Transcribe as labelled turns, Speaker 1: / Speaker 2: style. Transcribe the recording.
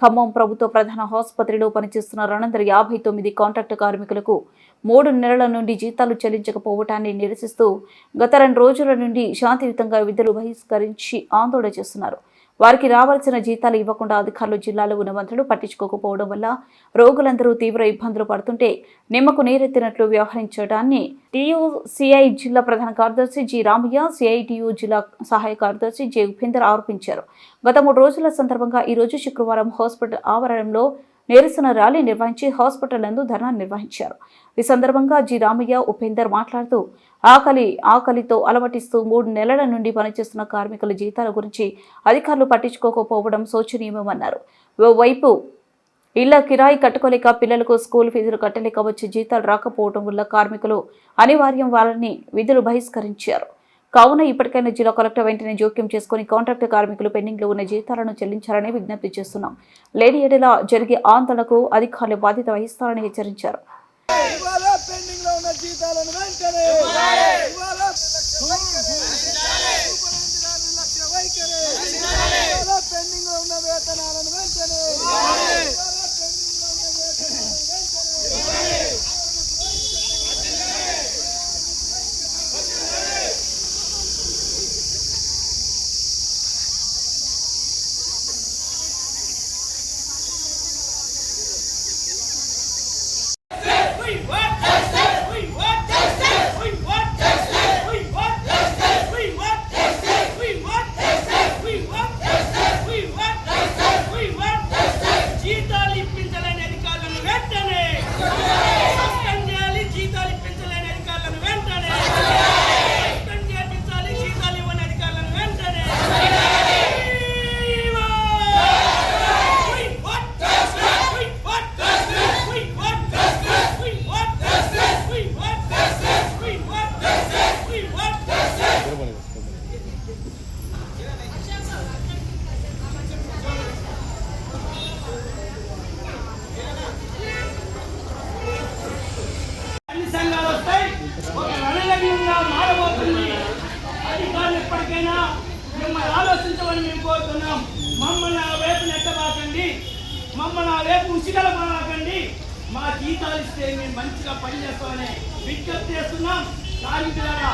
Speaker 1: ఖమ్మం ప్రభుత్వ ప్రధాన ఆసుపత్రిలో పనిచేస్తున్న రెండొందల యాభై తొమ్మిది కాంట్రాక్టు కార్మికులకు మూడు నెలల నుండి జీతాలు చెల్లించకపోవటాన్ని నిరసిస్తూ గత రెండు రోజుల నుండి శాంతియుతంగా విధులు బహిష్కరించి ఆందోళన చేస్తున్నారు. వారికి రావాల్సిన జీతాలు ఇవ్వకుండా అధికారులు జిల్లాలో ఉన్న మంత్రులు పట్టించుకోకపోవడం వల్ల రోగులందరూ తీవ్ర ఇబ్బందులు పడుతుంటే నిమ్మకు నీరెత్తినట్లు వ్యవహరించడాన్ని టీయూసీఐ జిల్లా ప్రధాన కార్యదర్శి జి రామయ్య సిఐటియు జిల్లా సహాయ కార్యదర్శి జె ఉపేందర్ ఆరోపించారు. గత మూడు రోజుల సందర్భంగా ఈరోజు శుక్రవారం హాస్పిటల్ ఆవరణలో నిరసన ర్యాలీ నిర్వహించి హాస్పిటల్ నందు ధర్నా నిర్వహించారు. ఈ సందర్భంగా జి. రామయ్య ఉపేందర్ మాట్లాడుతూ ఆకలి ఆకలితో అలమటిస్తూ మూడు నెలల నుండి పనిచేస్తున్న కార్మికుల జీతాల గురించి అధికారులు పట్టించుకోకపోవడం శోచనీయమన్నారు. ఓవైపు ఇళ్ళ కిరాయి కట్టుకోలేక పిల్లలకు స్కూల్ ఫీజులు కట్టలేక వచ్చి జీతాలు రాకపోవడం వల్ల కార్మికులు అనివార్యం వాళ్ళని విధులు బహిష్కరించారు. కావున ఇప్పటికైనా జిల్లా కలెక్టర్ వెంటనే జోక్యం చేసుకుని కాంట్రాక్టు కార్మికులు పెండింగ్లో ఉన్న జీతాలను చెల్లించాలని విజ్ఞప్తి చేస్తున్నాం. లేని ఏడలా జరిగే ఆందోళనకు అధికారులు బాధ్యత వహిస్తారని హెచ్చరించారు.
Speaker 2: అన్ని సంఘాలు వస్తాయి. ఒక రణరంగంగా మారబోతుంది. అధికారులు ఎప్పటికైనా మిమ్మల్ని ఆలోచించమని మేము కోరుతున్నాం. మమ్మల్ని ఆ వైపు నెట్టబాకండి. మమ్మల్ని ఆ వైపు ఉచితల బాకండి మా జీతాలు ఇస్తే మేము మంచిగా పనిచేస్తామని విజ్ఞప్తి చేస్తున్నాం. కార్మికులారా